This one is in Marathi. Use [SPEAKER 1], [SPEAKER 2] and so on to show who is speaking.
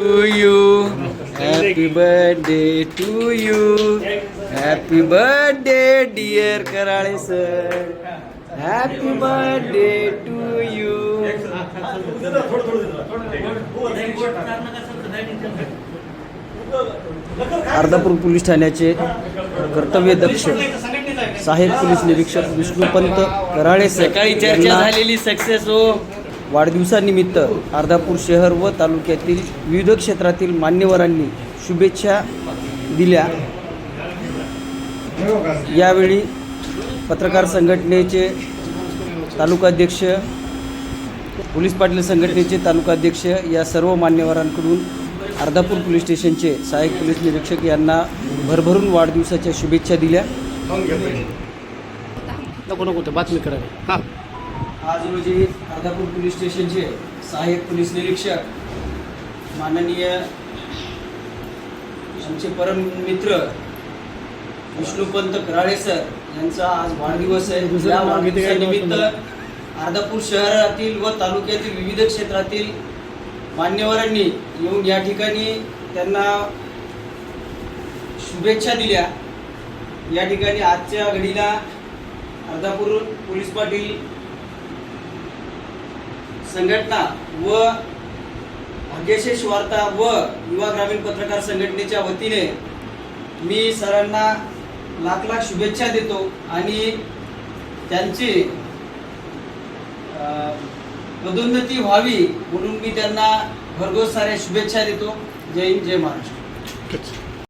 [SPEAKER 1] To you happy birthday to you happy birthday dear Karale sir happy birthday to you Ardhapur police ठाण्याचे कर्तव्य दक्ष सहाय्यक पोलीस निरीक्षक विष्णुपंत कराळे सकाळी चर्चा झालेली सक्सेस हो. वाढदिवसानिमित्त अर्धापूर शहर व तालुक्यातील विविध क्षेत्रातील मान्यवरांनी शुभेच्छा दिल्या. यावेळी पत्रकार संघटनेचे तालुकाध्यक्ष पोलीस पाटील संघटनेचे तालुकाध्यक्ष या सर्व मान्यवरांकडून अर्धापूर पोलीस स्टेशनचे सहाय्यक पोलीस निरीक्षक यांना भरभरून वाढदिवसाच्या शुभेच्छा दिल्या.
[SPEAKER 2] नको नको बातमी करावी हां.
[SPEAKER 1] आज रोजी अर्धापूर पोलीस स्टेशनचे सहाय्यक पोलीस निरीक्षक माननीय आमचे परम मित्र विष्णुपंत कराळे सर यांचा आज वाढदिवस आहे. या वाढदिवसानिमित्त अर्धापूर शहरातील व तालुक्यातील विविध क्षेत्रातील मान्यवरांनी येऊन या ठिकाणी त्यांना शुभेच्छा दिल्या. या ठिकाणी आजच्या घडीला अर्धापूर पोलीस पाटील संघटना व भाग्यशेष वार्ता व युवा ग्रामीण पत्रकार संघटनेच्या वतीने मी सरांना लाख लाख शुभेच्छा देतो आणि त्यांची अं, पदोन्नती व्हावी म्हणून मी त्यांना भरघोस साऱ्या शुभेच्छा देतो. जय हिंद जय महाराष्ट्र.